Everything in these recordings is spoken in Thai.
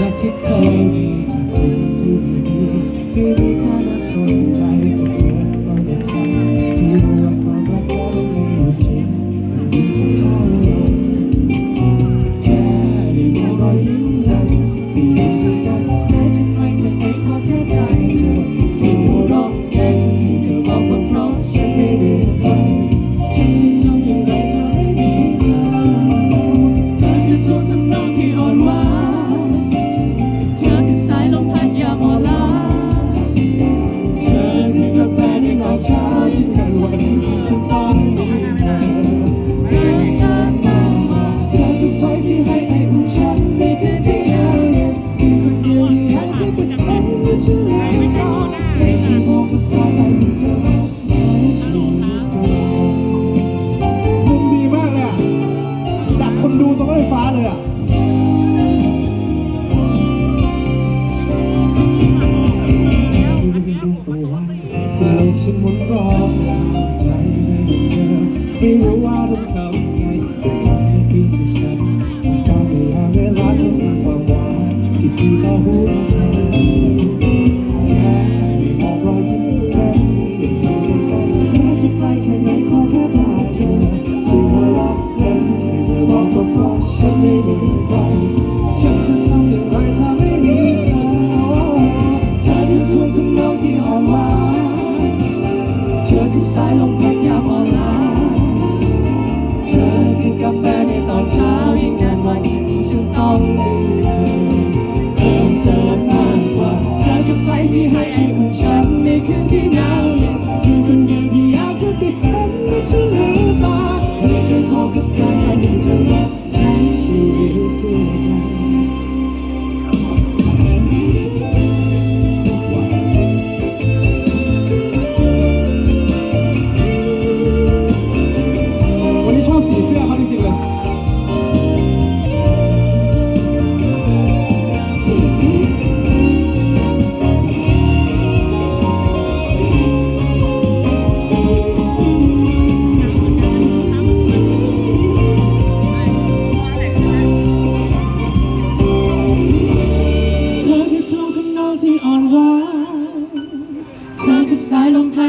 ประชิดเคยมีจากคนที่ไม่ดีไม่มีค่าน่าสนใจ i don't know what Thank you. คือกาแฟในตอนเช้ายิ่งงานวันฉันต้องมีเธอเติมเติมมากกว่าเธอคือไฟที่ให้ไออุ่นฉันในคืนที่หนาวเย็นคือคนเดียวที่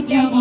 good job